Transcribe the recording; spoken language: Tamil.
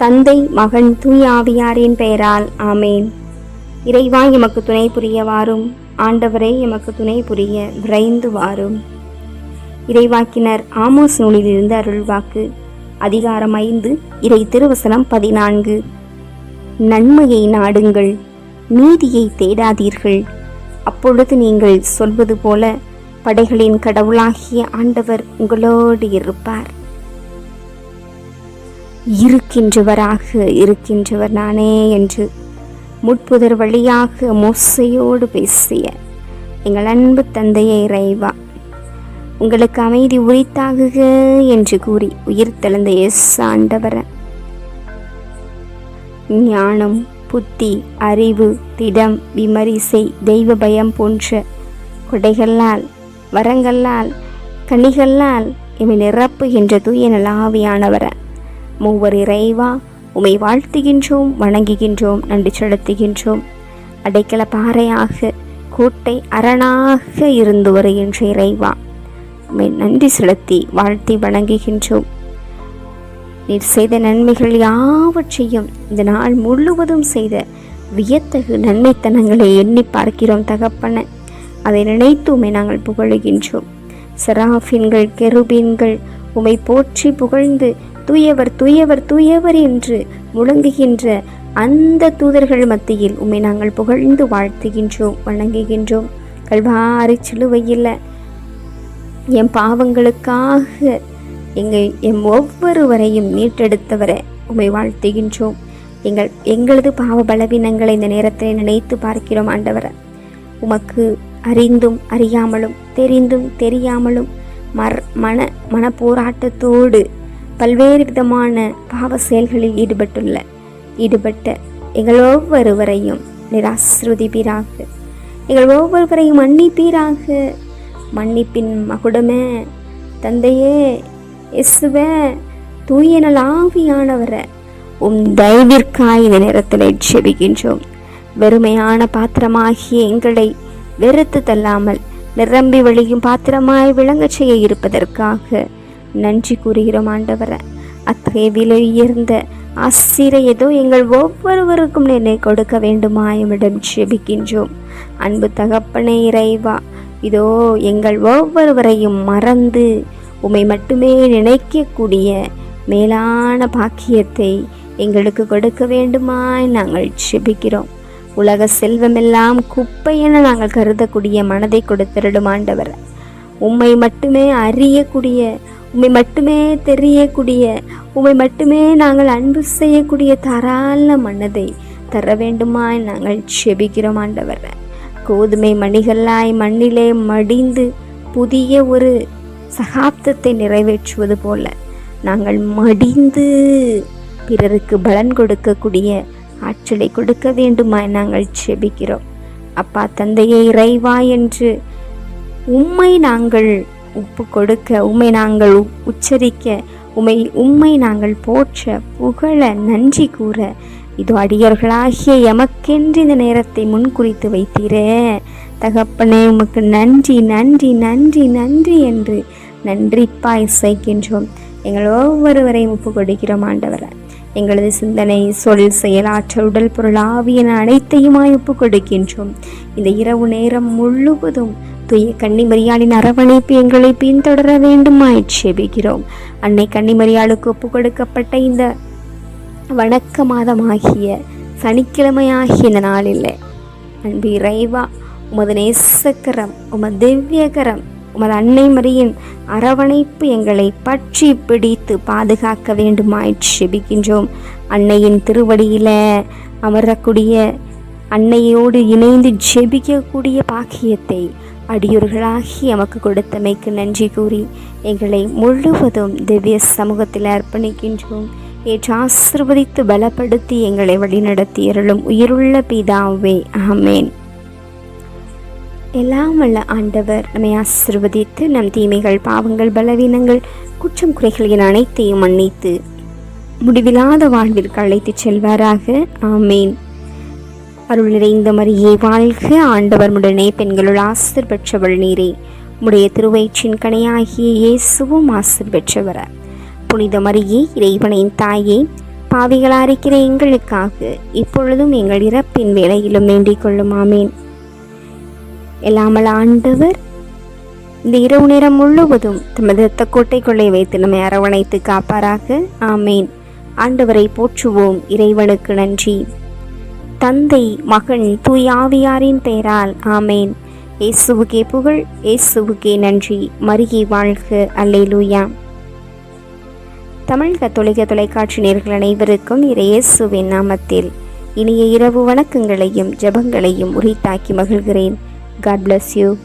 தந்தை மகன் தூய் ஆவியாரின் பெயரால் ஆமேன். இறைவா எமக்கு துணை புரிய வாரும் ஆண்டவரே எமக்கு துணை புரிய விரைந்து வாரும் இறைவாக்கினர் ஆமோஸ் நூலிலிருந்து அருள்வாக்கு அதிகாரம் ஐந்து இறை திருவசனம் பதினான்கு. நன்மையை நாடுங்கள் நீதியை தேடாதீர்கள். அப்பொழுது நீங்கள் சொல்வது போல படைகளின் கடவுளாகிய ஆண்டவர் உங்களோடு இருப்பார். இருக்கின்றவராக இருக்கின்றவர் நானே என்று முட்புதர் வழியாக மோசையோடு பேசிய எங்கள் அன்பு தந்தையை இறைவா உங்களுக்கு அமைதி உரித்தாகுக என்று கூறி உயிர் தெழுந்த எஸ் ஆண்டவர. ஞானம் புத்தி அறிவு திடம் விமரிசை தெய்வ பயம் போன்ற கொடைகளால் வரங்களால் கனிகளால் இவை நிரப்புகின்ற தூய நலாவியானவரை மூவர் இறைவா உமை வாழ்த்துகின்றோம் வணங்குகின்றோம் நன்றி செலுத்துகின்றோம். அடைக்கல பாறையாக கோட்டை அரணாக இருந்து வருகின்ற இறைவா உமை நன்றி செலுத்தி வாழ்த்தி வணங்குகின்றோம். நீர் செய்த நன்மைகள் யாவற்றையும் இந்த நாள் முழுவதும் செய்த வியத்தகு நன்மைத்தனங்களை எண்ணி பார்க்கிறோம் தகப்பன. அதை நினைத்து உமை நாங்கள் புகழுகின்றோம். செராஃபின்கள் கெருபீன்கள் உமை போற்றி புகழ்ந்து தூயவர் தூயவர் தூயவர் என்று முழங்குகின்ற அந்த தூதர்கள் மத்தியில் உம்மை நாங்கள் புகழ்ந்து வாழ்த்துகின்றோம் வணங்குகின்றோம். கல்வாரி சிலுவையில் என் பாவங்களுக்காக எங்கள் எம் ஒவ்வொருவரையும் மீட்டெடுத்தவரை உம்மை வாழ்த்துகின்றோம். எங்கள் எங்களது பாவ பலவீனங்களை இந்த நேரத்தை நினைத்து பார்க்கிறோம் ஆண்டவரை. உமக்கு அறிந்தும் அறியாமலும் தெரிந்தும் தெரியாமலும் மர் மன மன போராட்டத்தோடு பல்வேறு விதமான பாவ செயல்களில் ஈடுபட்டுள்ள ஈடுபட்ட எங்கள் ஒவ்வொருவரையும் நிராசிருதிப்பீராக எங்கள் ஒவ்வொருவரையும் மன்னிப்பீராக. மன்னிப்பின் மகுடமே தந்தையே இயேசுவே தூய நலாவியானவரை உம் தயவிற்காய் இந்த நேரத்தில் ஜெபிக்கின்றோம் வெறுமையான பாத்திரமாகிய எங்களை வெறுத்து தள்ளாமல் நிரம்பி வழியும் பாத்திரமாய் விளங்கச் செய்ய இருப்பதற்காக நன்றி கூறுகிறோம் ஆண்டவரை. அத்தகைய விலை உயர்ந்த ஆசிரியர் ஏதோ எங்கள் ஒவ்வொருவருக்கும் என்னை கொடுக்க வேண்டுமா எம்மிடம் செபிக்கின்றோம் அன்பு தகப்பனே இறைவா இதோ எங்கள் ஒவ்வொருவரையும் மறந்து உம்மை மட்டுமே நினைக்கக்கூடிய மேலான பாக்கியத்தை எங்களுக்கு கொடுக்க வேண்டுமாய் நாங்கள் செபிக்கிறோம் உலக செல்வமெல்லாம் குப்பை என நாங்கள் கருதக்கூடிய மனதை கொடுத்திருடும் ஆண்டவர். உம்மை மட்டுமே அறியக்கூடிய உம்மை மட்டுமே தெரியக்கூடிய உம்மை மட்டுமே நாங்கள் அன்பு செய்யக்கூடிய தாராள மனதை தர வேண்டுமாய் நாங்கள் செபிக்கிறோம் ஆண்டவர். கோதுமை மணிகளாய் மண்ணிலே மடிந்து புதிய ஒரு சகாப்தத்தை நிறைவேற்றுவது போல நாங்கள் மடிந்து பிறருக்கு பலன் கொடுக்கக்கூடிய ஆற்றலை கொடுக்க வேண்டுமாய் நாங்கள் செபிக்கிறோம். அப்பா தந்தையை இறைவா என்று உம்மை நாங்கள் உப்பு கொடுக்க உம்மை நாங்கள் உச்சரிக்க உமை உம்மை நாங்கள் போற்ற புகழ நன்றி கூற. இது அடியர்களாகிய எமக்கென்று இந்த நேரத்தை முன்குறித்து வைத்தீரே. தகப்பனே உமக்கு நன்றி நன்றி நன்றி நன்றி என்று நன்றிப்பாய் இசைக்கின்றோம். எங்கள் ஒவ்வொருவரையும் ஒப்பு கொடுக்கிறோம் ஆண்டவரை. எங்களது சிந்தனை சொல் செயலாற்ற உடல் பொருள் ஆவியன அனைத்தையுமாய் ஒப்பு கொடுக்கின்றோம். இந்த இரவு நேரம் முழுவதும் தூய கன்னிமரியாளின் அரவணைப்பு எங்களை பின்தொடர வேண்டுமாய் செபிக்கிறோம். அன்னை கன்னிமரியாளுக்கு ஒப்பு கொடுக்கப்பட்ட இந்த வணக்க மாதமாகிய சனிக்கிழமையாகிய இந்த நாளில் அன்பு இறைவா உமது நேசக்கரம் உமது திவ்யகரம் உமது அன்னை மரியின் அரவணைப்பு எங்களை பற்றி பிடித்து பாதுகாக்க வேண்டுமாய் செபிக்கின்றோம். அன்னையின் திருவடியில் அமரக்கூடிய அன்னையோடு இணைந்து ஜெபிக்கக்கூடிய பாக்கியத்தை அடியோர்களாகி எமக்கு கொடுத்தமைக்கு நன்றி கூறி எங்களை முழுவதும் திவ்ய சமூகத்தில் அர்ப்பணிக்கின்றோம். ஏற்று ஆசிர்வதித்து பலப்படுத்தி எங்களை வழிநடத்தி இருளும் உயிருள்ள பிதாவே ஆமேன். எல்லாம் வல்ல ஆண்டவர் நம்மை ஆசிர்வதித்து நம் தீமைகள் பாவங்கள் பலவீனங்கள் குற்றம் குறைகள் அனைத்தையும் மன்னித்து முடிவில்லாத வாழ்விற்கு அழைத்துச் செல்வாராக ஆமேன். அருள் நிறைந்த மரியே வாழ்க ஆண்டவர் முடனே பெண்களுள் ஆசிர் பெற்றவள் நீரே. உடைய திருவயிற்றின் கணையாகிய இயேசுவும் ஆசிர் பெற்றவர. புனித மரியே இறைவனின் தாயே பாவிகள் இருக்கிற எங்களுக்காக இப்பொழுதும் எங்கள் இறப்பின் வேலையிலும் வேண்டிக் கொள்ளுமாமேன் எல்லாமல் ஆண்டவர் இந்த இரவு நேரம் முழுவதும் தமது இரத்த கோட்டைக்குள்ளே வைத்து நம்மை அரவணைத்து காப்பாராக ஆமேன். ஆண்டவரை போற்றுவோம் இறைவனுக்கு நன்றி. தந்தை மகன் தூயாவியாரின் பெயரால் ஆமேன். இயேசுவுக்கே புகழ் இயேசுவுக்கே நன்றி. மருகி வாழ்க. அல்லேலூயா. தமிழ் கத்தோலிக்க தொலைக்காட்சி நேர்கள் அனைவருக்கும் இறையேசுவின் நாமத்தில் இனிய இரவு வணக்கங்களையும் ஜபங்களையும் உரித்தாக்கி மகிழ்கிறேன். God bless you